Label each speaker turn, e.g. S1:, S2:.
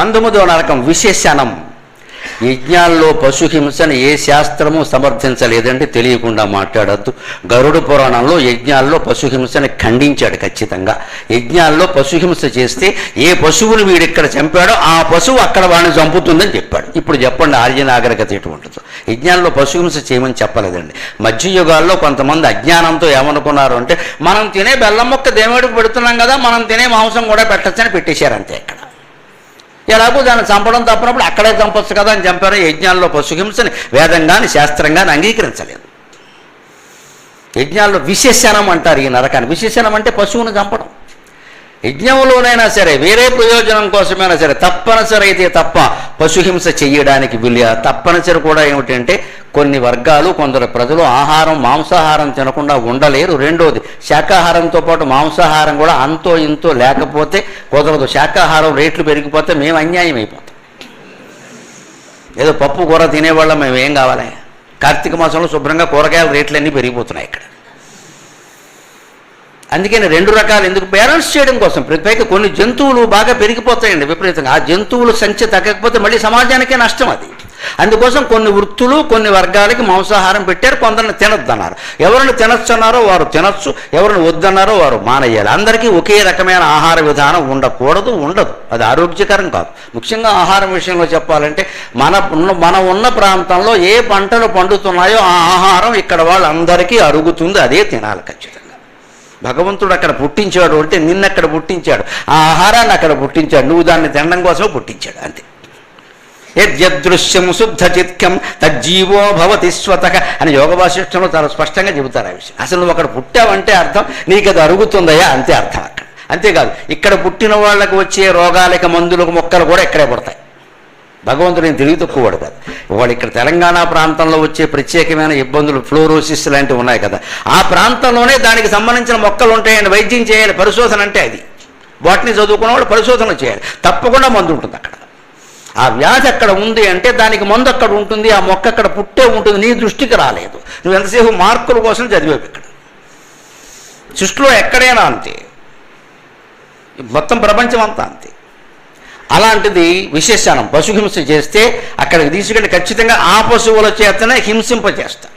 S1: పంతొమ్మిదవ నరకం విశేషణం. యజ్ఞాల్లో పశుహింసను ఏ శాస్త్రము సమర్థించలేదంటే తెలియకుండా మాట్లాడద్దు. గరుడ పురాణంలో యజ్ఞాల్లో పశుహింసను ఖండించాడు ఖచ్చితంగా. యజ్ఞాల్లో పశుహింస చేస్తే ఏ పశువుని వీడు ఇక్కడ చంపాడో ఆ పశువు అక్కడ వాడిని చంపుతుందని చెప్పాడు. ఇప్పుడు చెప్పండి ఆర్య నాగరికత ఎటువంటిదో. యజ్ఞాల్లో పశుహింస చేయమని చెప్పలేదండి. మధ్యయుగాల్లో కొంతమంది అజ్ఞానంతో ఏమనుకున్నారు అంటే మనం తినే బెల్లం మొక్క దేవుడికి పెడుతున్నాం కదా మనం తినే మాంసం కూడా పెట్టచ్చని పెట్టేశారు అంతే ఇక్కడ ఎలాగో దాన్ని చంపడం తప్పనప్పుడు అక్కడే చంపొచ్చు కదా అని చంపారు. యజ్ఞాల్లో పశుహింసని వేదంగాని శాస్త్రంగాని అంగీకరించలేదు. యజ్ఞాల్లో విశేషణం అంటారు ఈ నరకాన్ని. విశేషణం అంటే పశువును చంపడం. యజ్ఞంలోనైనా సరే వేరే ప్రయోజనం కోసమైనా సరే తప్పనిసరి అయితే తప్ప పశుహింస చేయడానికి వీలు తప్పనిసరి కూడా ఏమిటంటే కొన్ని వర్గాలు కొందరు ప్రజలు ఆహారం మాంసాహారం తినకుండా ఉండలేరు. రెండోది శాకాహారంతో పాటు మాంసాహారం కూడా అంతో ఇంతో లేకపోతే కుదరదు. శాకాహారం రేట్లు పెరిగిపోతే మేము అన్యాయం అయిపోతాం. ఏదో పప్పు కూర తినేవాళ్ళం మేము ఏం కావాలి? కార్తీక మాసంలో శుభ్రంగా కూరగాయల రేట్లన్నీ పెరిగిపోతున్నాయి ఇక్కడ. అందుకని రెండు రకాలు ఎందుకు? బ్యాలెన్స్ చేయడం కోసం. ప్రతి పైగా కొన్ని జంతువులు బాగా పెరిగిపోతాయండి విపరీతంగా. ఆ జంతువుల సంఖ్య తగ్గకపోతే మళ్ళీ సమాజానికే నష్టం అది. అందుకోసం కొన్ని వృత్తులు కొన్ని వర్గాలకి మాంసాహారం పెట్టారు కొందరిని తినొద్దన్నారు. ఎవరిని తినొచ్చన్నారో వారు తినొచ్చు ఎవరిని వద్దన్నారో వారు మానేయాలి. అందరికీ ఒకే రకమైన ఆహార విధానం ఉండకూడదు ఉండదు. అది ఆరోగ్యకరం కాదు. ముఖ్యంగా ఆహారం విషయంలో చెప్పాలంటే మన ఉన్న మనం ఉన్న ప్రాంతంలో ఏ పంటలు పండుతున్నాయో ఆ ఆహారం ఇక్కడ వాళ్ళందరికీ అరుగుతుంది అదే తినాలి ఖచ్చితంగా. భగవంతుడు అక్కడ పుట్టించాడు అంటే నిన్నక్కడ పుట్టించాడు? ఆ ఆహారాన్ని అక్కడ పుట్టించాడు. నువ్వు దాన్ని తినడం కోసమే పుట్టించాడు అంతే. యద్యదృశ్యం శుద్ధ చిత్కం తజ్జీవో భవతి స్వతక అని యోగ వాసిష్టంలో చాలా స్పష్టంగా చెబుతారు ఆ విషయం. అసలు నువ్వు అక్కడ పుట్టావంటే అర్థం నీకు అది అరుగుతుందయా అంతే అర్థం అక్కడ. అంతేకాదు ఇక్కడ పుట్టిన వాళ్ళకి వచ్చే రోగాలకి మందులకు మొక్కలు కూడా ఇక్కడే పడతాయి. భగవంతుడు నేను తెలివి తక్కువవాడు కాదు. వాళ్ళు ఇక్కడ తెలంగాణ ప్రాంతంలో వచ్చే ప్రత్యేకమైన ఇబ్బందులు ఫ్లోరోసిస్ లాంటివి ఉన్నాయి కదా ఆ ప్రాంతంలోనే దానికి సంబంధించిన మొక్కలు ఉంటాయండి వైద్యం చేయాలి పరిశోధన అంటే అది. వాటిని చదువుకున్న వాళ్ళు పరిశోధన చేయాలి. తప్పకుండా మందు ఉంటుంది అక్కడ. ఆ వ్యాధి అక్కడ ఉంది అంటే దానికి మందు అక్కడ ఉంటుంది ఆ మొక్క అక్కడ పుట్టే ఉంటుంది నీ దృష్టికి రాలేదు. నువ్వు ఎంతసేపు మార్కుల కోసం చదివేవి ఇక్కడ? సృష్టిలో ఎక్కడైనా అంతే. మొత్తం ప్రపంచం అంతా అంతే. అలాంటిది విశేషణం పశుహింస చేస్తే అక్కడికి తీసుకెళ్ళి ఖచ్చితంగా ఆ పశువుల చేతనే హింసింపజేస్తా